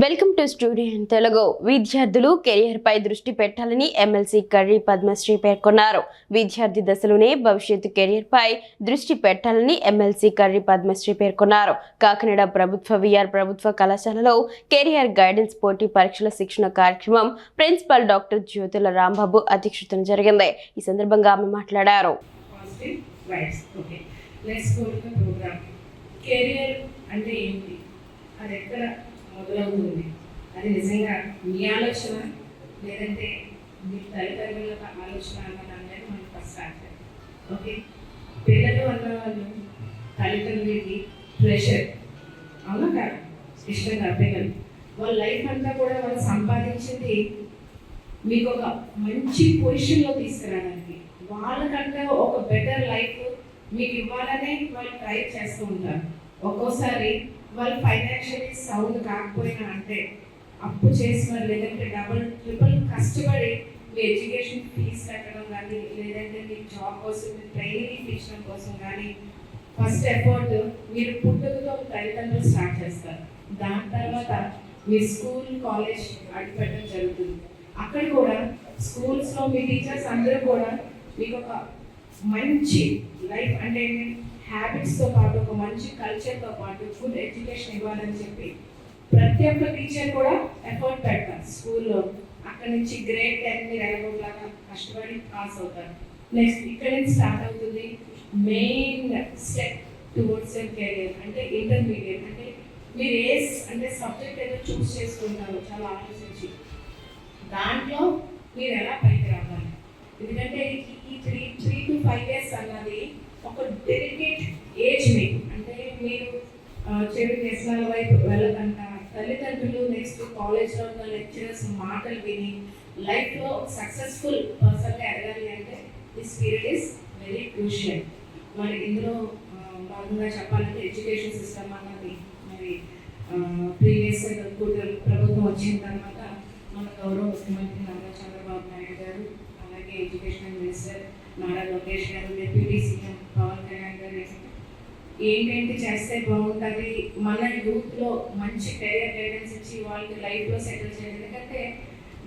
Welcome to studio Telugu. విద్యార్థులు career పై దృష్టి పెట్టాలని ఎమ్మెల్సీ కర్రీ పద్మశ్రీ పేర్కొన్నారు. విద్యార్థి దశలోనే భవిష్యత్తు కెరియర్ పై దృష్టి పెట్టాలని ఎమ్మెల్సీ కర్రీ పద్మశ్రీ పేర్కొన్నారు. కాకినాడ ప్రభుత్వ విఆర్ ప్రభుత్వ కళాశాలలో కెరియర్ గైడెన్స్ పోటీ పరీక్షల శిక్షణ కార్యక్రమం ప్రిన్సిపల్ డాక్టర్ జ్యోతుల రాంబాబు అధ్యక్షతన జరిగింది. ఈ సందర్భంగా ఆమె మాట్లాడారు. అంటే ఏంటి? అది ఎక్కడ మొదలవుతుంది అది నిజంగా మీ ఆలోచన లేదంటే మీ తల్లిదండ్రుల ఆలోచన అన్నదాన్ని మనం ఫస్ట్ స్టార్ట్ ఓకే? పిల్లలు అన్న వాళ్ళు తల్లిదండ్రులకి ప్రెషర్. అవునా కాదు? ఇష్టంగా పిల్లలు. వాళ్ళ లైఫ్ అంతా కూడా వాళ్ళు సంపాదించింది మీకు ఒక మంచి పొజిషన్లో తీసుకురావడానికి. వాళ్ళకంటే ఒక బెటర్ లైఫ్ మీకు ఇవ్వాలనే వాళ్ళు ట్రై చేస్తూ ఉంటారు. ఒక్కోసారి వాళ్ళు ఫైనాన్షియలీ సౌండ్ కాకపోయినా అంటే అప్పు చేసి మరి లేదంటే డబుల్ ట్రిపుల్ కష్టపడి మీ ఎడ్యుకేషన్ ఫీజు కట్టడం కానీ లేదంటే మీ జాబ్ కోసం మీ ట్రైనింగ్ ఇచ్చడం కోసం కానీ ఫస్ట్ ఎఫర్ట్ మీరు పుట్టుకతో తల్లిదండ్రులు స్టార్ట్ చేస్తారు. దాని తర్వాత మీ స్కూల్ కాలేజ్ అడిపెట్టడం జరుగుతుంది. అక్కడ కూడా స్కూల్స్లో మీ టీచర్స్ అందరూ కూడా మీకు ఒక మంచి లైఫ్ అంటే హ్యాబిట్స్తో పాటు ఒక మంచి కల్చర్తో పాటు ఫుల్ ఎడ్యుకేషన్ ఇవ్వాలని చెప్పి ప్రతి ఒక్క టీచర్ కూడా ఎఫర్ట్ పెడతారు. స్కూల్లో అక్కడ నుంచి గ్రేడ్ టెన్ మీరు ఎలాగోలాగా కష్టపడి పాస్ అవుతారు. నెక్స్ట్ ఇక్కడ నుంచి స్టార్ట్ అవుతుంది main step towards your career అంటే ఇంటర్మీడియట్ అంటే మీరు ఏ అంటే సబ్జెక్ట్ ఏదో చూస్ చేసుకుంటారు చాలా ఆలోచించి దాంట్లో మీరు ఎలా పైకి రావాలి? ఎందుకంటే ఈ three three to five years అన్నది ఒక డెలికేట్ ఏజ్ మీకు అంటే మీరు చెడు వ్యసనాల వైపు వెళ్ళకంట. తల్లిదండ్రులు నెక్స్ట్ కాలేజ్లో ఉన్న లెక్చరర్స్ మాటలు విని లైఫ్లో సక్సెస్ఫుల్ పర్సన్గా ఎదగాలి అంటే this period is very crucial మరి ఇందులో భాగంగా చెప్పాలంటే ఎడ్యుకేషన్ సిస్టమ్ అన్నది మరి ప్రీవియస్ కూటమి ప్రభుత్వం వచ్చిన తర్వాత మన గౌరవ ముఖ్యమంత్రి నారా చంద్రబాబు నాయుడు గారు అలాగే ఎడ్యుకేషన్ మినిస్టర్ నారా లోకేష్ గారు డిప్యూటీ సీఎం ఏంటేంటి చేస్తే బాగుంటుంది. మన యూత్లో మంచి కెరియర్ గైడెన్స్ ఇచ్చి వాళ్ళకి లైఫ్లో సెటిల్ చేయాలి. ఎందుకంటే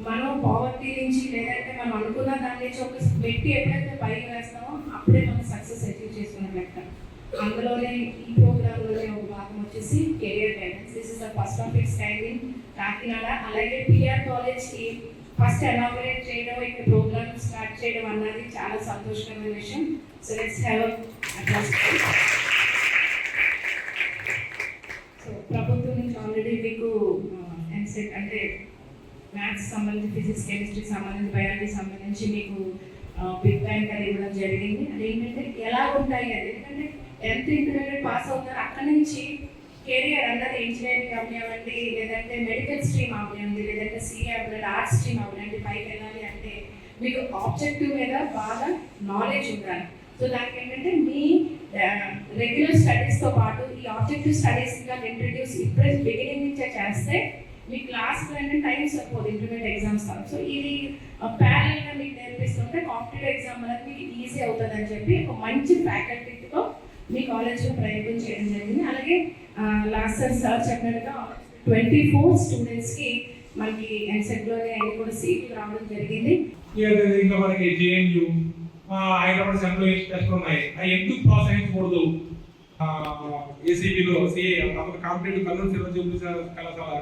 మనం పావర్టీ నుంచి లేదంటే మనం అనుకున్న దాని నుంచి ఒక పెట్టి ఎప్పుడైతే పైకి వేస్తామో అప్పుడే మనం సక్సెస్ అచీవ్ చేసుకున్న లెక్క. అందులోనే ఈ ప్రోగ్రాంలోనే ఒక భాగం వచ్చేసి career guidance this is the first of its kind Kakinada. అలాగే పిఆర్ కాలేజ్కి ఫస్ట్ ఎలాబరేట్ చేయడం ఇక్కడ ప్రోగ్రామ్ స్టార్ట్ చేయడం అన్నది చాలా సంతోషకరమైన విషయం. So let's have so maths సంబంధించి ఫిజిక్స్ కెమిస్ట్రీకి సంబంధించి బయాలజీ సంబంధించి మీకు బిగ్ బ్యాంక్ అది ఇవ్వడం జరిగింది. అదేంటంటే ఎలా ఉంటాయి అది? ఎందుకంటే టెన్త్ ఇంటర్మీడియట్ పాస్ అవుతారు అక్కడి నుంచి కెరియర్ అన్నది ఇంజనీరింగ్ అవనివ్వండి లేదంటే మెడికల్ స్ట్రీమ్ అవనివ్వండి లేదంటే సిఏ అవ్వండి ఆర్ట్స్ స్ట్రీమ్ అవనివ్వండి పైకి వెళ్ళాలి అంటే మీకు ఆబ్జెక్టివ్ మీద బాగా నాలెడ్జ్ ఉండాలి. సో దానికి ఏంటంటే మీ రెగ్యులర్ స్టడీస్తో పాటు ఈ ఆబ్జెక్టివ్ స్టడీస్ ఇంకా ఇంట్రడ్యూస్ ఇప్పుడే బిగినింగ్ నుంచే చేస్తే మీ క్లాస్ అంటే టైం సరిపోదు ఇంటర్మీడియట్ ఎగ్జామ్స్ కాదు సో ఇది ప్యారల్గా మీకు నేర్పిస్తుంటే కాంపిటేటివ్ ఎగ్జామ్ అనేది మీకు ఈజీ అవుతుంది అని చెప్పి ఒక మంచి ఫ్యాకల్టీతో మీ కాలేజ్లో ప్రయోగం చేయడం జరిగింది. అలాగే లాస్ట్ సార్ సార్ చెప్పినట్టుగా ట్వంటీ ఫోర్ స్టూడెంట్స్కి మనకి ఎన్సెట్లోనే అన్ని కూడా సీట్లు రావడం జరిగింది. ఇంకా మనకి జేఎన్యూ హైదరాబాద్ సెంట్రల్ ఉన్నాయి. అవి ఎందుకు పాస్ ఏసీబీలో సిఏ కాంపిటేటివ్ కర్నూలు సిల్వర్ కళాశాల.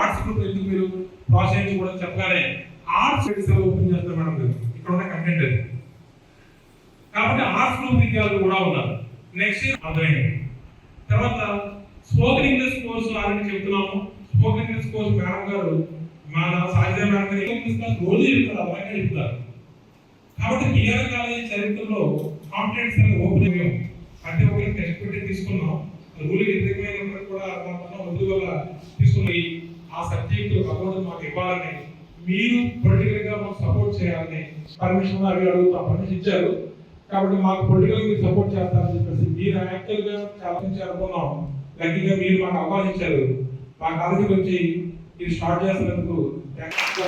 ఆర్ట్స్ గ్రూప్ ఎందుకు మీరు పాస్ కూడా చెప్పగానే ఆర్ట్స్ సెల్ ఓపెన్ చేస్తారు మేడం మీరు. ఇక్కడ ఉన్న కంటెంట్ అది. కాబట్టి ఆర్ట్స్ గ్రూప్ విద్యార్థులు కూడా ఉన్నారు. నెక్స్ట్ అర్థమైంది. తర్వాత స్పోకెన్ ఇంగ్లీష్ కోర్సు ఆల్రెడీ చెప్తున్నాము. స్పోకెన్ ఇంగ్లీష్ కోర్సు మేడం గారు మన సాహిత్య మేడం గారు ఇంగ్లీష్ క్లాస్ రోజు చెప్తారు అలాగే చెప్తారు. కాబట్టి పిఆర్ కాలేజీ చరిత్రలో కాంపిటెన్స్ అనేది ఓపెన్ అయ్యాము అంటే ఒక టెస్ట్ పెట్టి తీసుకున్నాం రూల్ వ్యతిరేకమైనప్పటికీ కూడా మన వద్దు వల్ల తీసుకుని ఆ సబ్జెక్ట్ భగవంతుడు మాకు ఇవ్వాలని మీరు పొలిటికల్గా మాకు సపోర్ట్ చేయాలని పర్మిషన్ అవి అడుగుతాం పర్మిషన్ ఇచ్చారు. కాబట్టి మాకు పొలిటికల్ మీరు సపోర్ట్ చేస్తారని చెప్పేసి మీరు యాక్చువల్గా చాలా నుంచి అనుకున్నాం. లక్కీగా మీరు మాకు అవకాశం ఇచ్చారు. మా కాలేజీకి వచ్చి ఇది స్టార్ట్ చేసినందుకు థ్యాంక్ యూ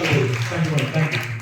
థ్యాంక్ యూ